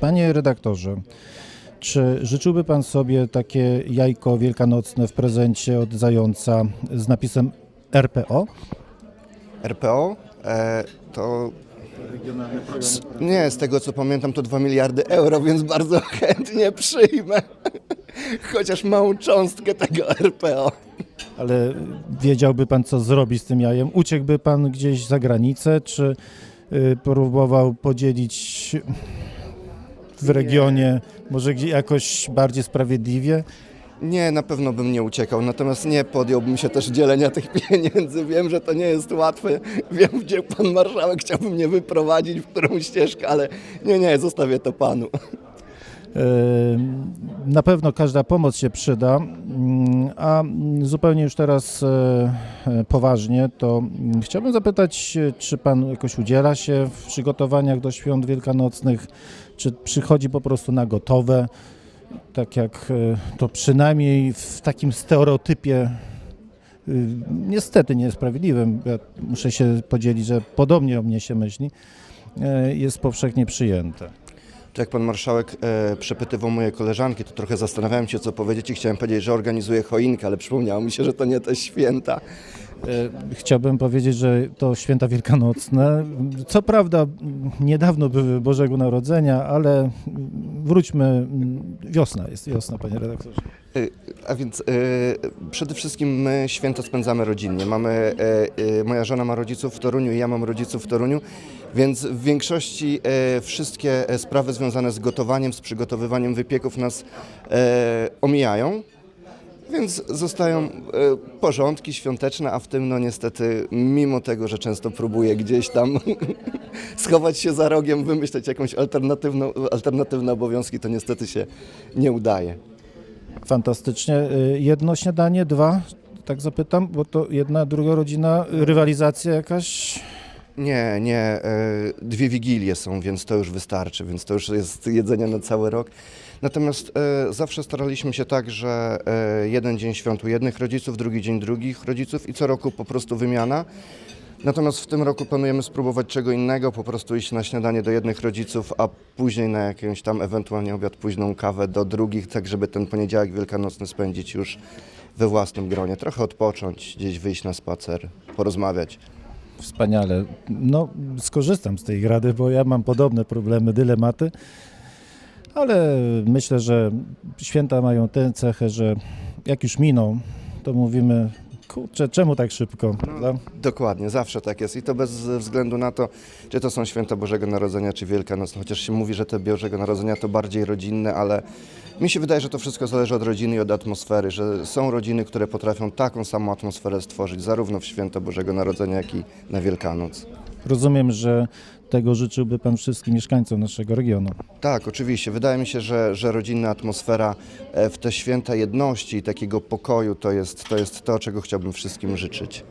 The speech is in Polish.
Panie redaktorze, czy życzyłby pan sobie takie jajko wielkanocne w prezencie od zająca z napisem RPO? RPO e, to. Z, nie, z tego co pamiętam to 2 miliardy euro, więc bardzo chętnie przyjmę. Chociaż małą cząstkę tego RPO. Ale wiedziałby pan, co zrobić z tym jajem? Uciekłby pan gdzieś za granicę, czy y, próbował podzielić w regionie, może gdzie jakoś bardziej sprawiedliwie? Nie, na pewno bym nie uciekał, natomiast nie podjąłbym się też dzielenia tych pieniędzy. Wiem, że to nie jest łatwe. Wiem, gdzie pan marszałek chciałby mnie wyprowadzić, w którą ścieżkę, ale nie, nie, zostawię to panu. Na pewno każda pomoc się przyda, a zupełnie już teraz e, e, poważnie, to chciałbym zapytać, e, czy Pan jakoś udziela się w przygotowaniach do świąt wielkanocnych, czy przychodzi po prostu na gotowe, tak jak to przynajmniej w takim stereotypie niestety niesprawiedliwym, ja muszę się podzielić, że podobnie o mnie się myśli, jest powszechnie przyjęte. To jak pan marszałek e, przepytywał moje koleżanki, to trochę zastanawiałem się, co powiedzieć i chciałem powiedzieć, że organizuję choinkę, ale przypomniało mi się, że to nie te święta. E, Chciałbym powiedzieć, że to święta wielkanocne. Co prawda niedawno były Bożego Narodzenia, ale wróćmy, wiosna jest, wiosna panie redaktorze. E, A więc e, przede wszystkim my święto spędzamy rodzinnie. Mamy, e, moja żona ma rodziców w Toruniu i ja mam rodziców w Toruniu, więc w większości wszystkie sprawy związane z gotowaniem, z przygotowywaniem wypieków nas omijają. Więc zostają e, porządki świąteczne, a w tym no niestety, mimo tego, że często próbuję gdzieś tam schować się za rogiem, wymyśleć jakąś alternatywną, alternatywne obowiązki, to niestety się nie udaje. Fantastycznie. E, Jedno śniadanie, dwa, tak zapytam, bo to jedna, druga rodzina, rywalizacja jakaś? Nie, nie. e, Dwie wigilie są, więc to już wystarczy, więc to już jest jedzenie na cały rok. Natomiast e, zawsze staraliśmy się tak, że e, jeden dzień świąt u jednych rodziców, drugi dzień drugich rodziców i co roku po prostu wymiana. Natomiast w tym roku planujemy spróbować czego innego, po prostu iść na śniadanie do jednych rodziców, a później na jakąś tam ewentualnie obiad, późną kawę do drugich, tak żeby ten poniedziałek wielkanocny spędzić już we własnym gronie. Trochę odpocząć, gdzieś wyjść na spacer, porozmawiać. Wspaniale. No, skorzystam z tej rady, bo ja mam podobne problemy, dylematy, ale myślę, że święta mają tę cechę, że jak już miną, to mówimy, kurczę, czemu tak szybko? prawda? Dokładnie, zawsze tak jest i to bez względu na to, czy to są święta Bożego Narodzenia, czy Wielkanoc. No, Chociaż się mówi, że te Bożego Narodzenia to bardziej rodzinne, ale mi się wydaje, że to wszystko zależy od rodziny i od atmosfery, że są rodziny, które potrafią taką samą atmosferę stworzyć, zarówno w święto Bożego Narodzenia, jak i na Wielkanoc. Rozumiem, że tego życzyłby Pan wszystkim mieszkańcom naszego regionu. Tak, oczywiście. Wydaje mi się, że, że rodzinna atmosfera e, w te święta jedności i takiego pokoju to jest, to jest to, czego chciałbym wszystkim życzyć.